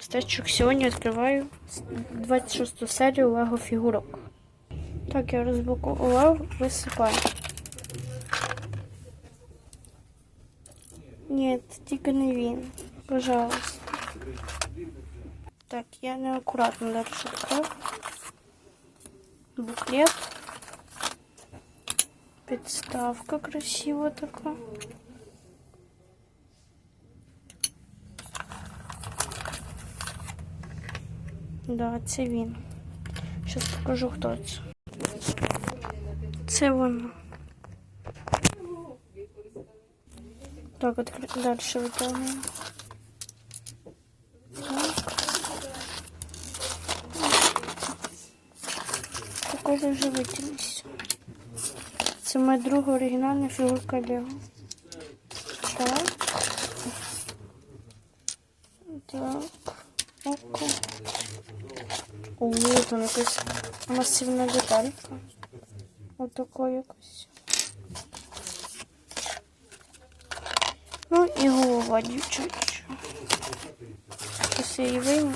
Стачок сьогодні відкриваю 26 серію Лего фігурок. Так, я розблокував, висипаю. Ні, тільки не він. Пожалуйста. Так, я неаккуратно далі відкрив. Буклет. Підставка красива така. Да, це він. Зараз покажу, хто це. Це воно. Так, откры... дальше витягуємо. Також вже витягнувся. Це моя друга оригінальна фігурка Лего. Так. Так. Око. О, там якась масивна деталька. Отако якось. Ну і голова дівчача. Ось я її вийму.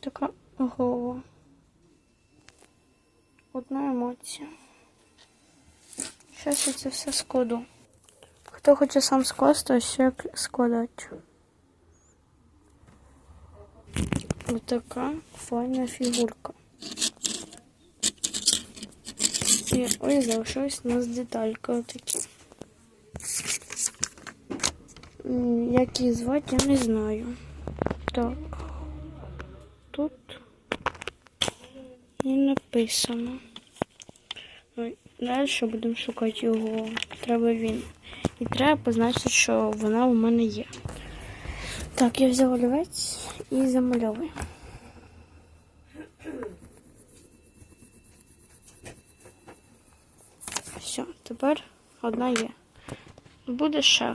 Така голова. Одна емоція. Зараз я це все складу. Хто хоче сам скласти, ось як складати. Ось така файна фігурка. І ой, залишилась у нас деталька отакі. Як її звати, я не знаю. Так. Тут не написано. Далі будемо шукати його. Треба він. І треба позначити, що вона у мене є. Так, я взяла олівець і замальовую. Все, тепер одна є. Буде ще